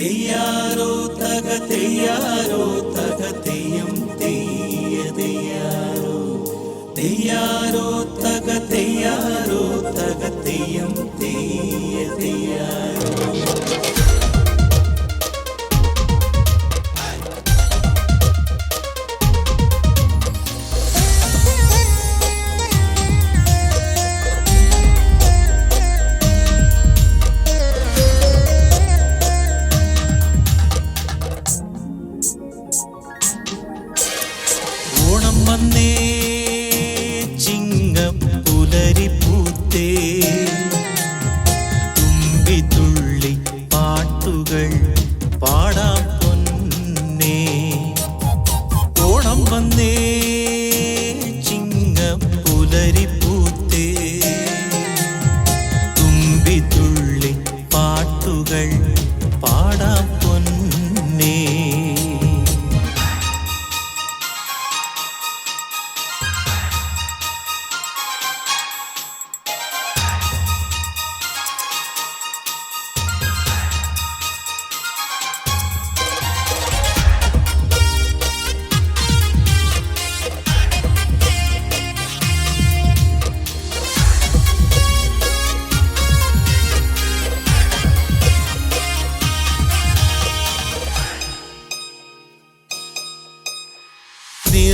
തെയ്യാറോ തക തെയ്യാറോ തക തെയ്യം തെയ്യ തെയ്യാറോ. തെയ്യാറോ തുള്ളി പാട്ടുകൾ പാടാം.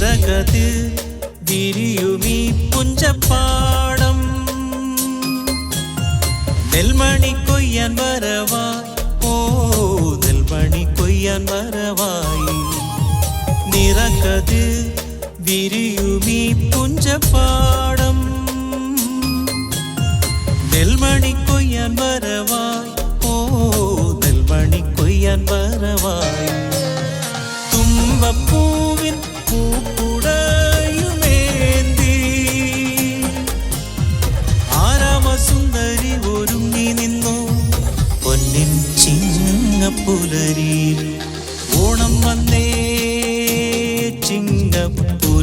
നിറകതിർ വിരിയുമീ പുഞ്ചപ്പാടം നെൽമണി കൊയ്യാൻ വരവായി ഓ നെൽമണി കൊയ്യാൻ വരവായി നിറകതിർ വിരിയുമീ പുഞ്ചപ്പാടം നെൽമണി കൊയ്യാൻ വരവായി Thank you.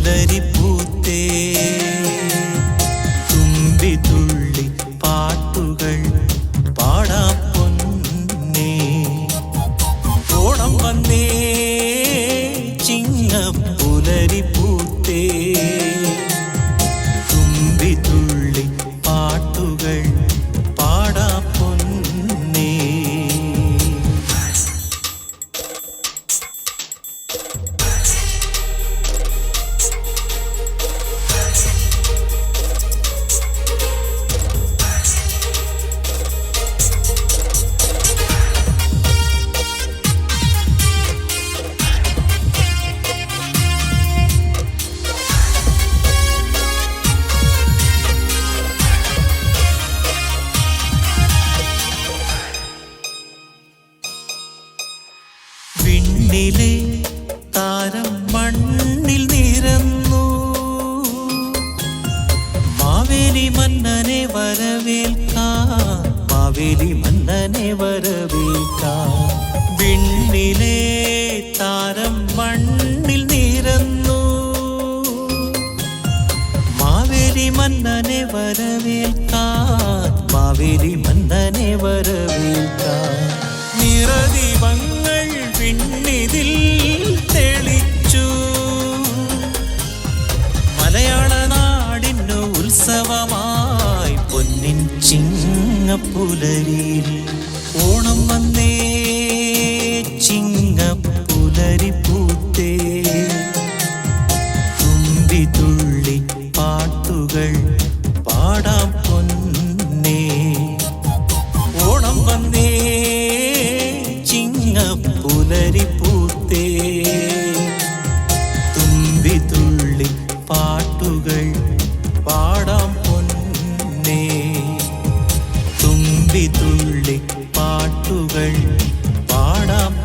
മാവേലി മന്നനെ വരവേൽക്കാൻ വിണ്ണിലെ താരം മണ്ണിൽ നിരന്നു. മാവേലി മന്നനെ വരവേൽക്കാൻ മാവേലി മന്നനെ വരവേൽക്കാൻ ചിങ്ങപ്പുലരിയിൽ ഓണം വന്നേ. തുള്ളി പാട്ടുകൾ പാടാം.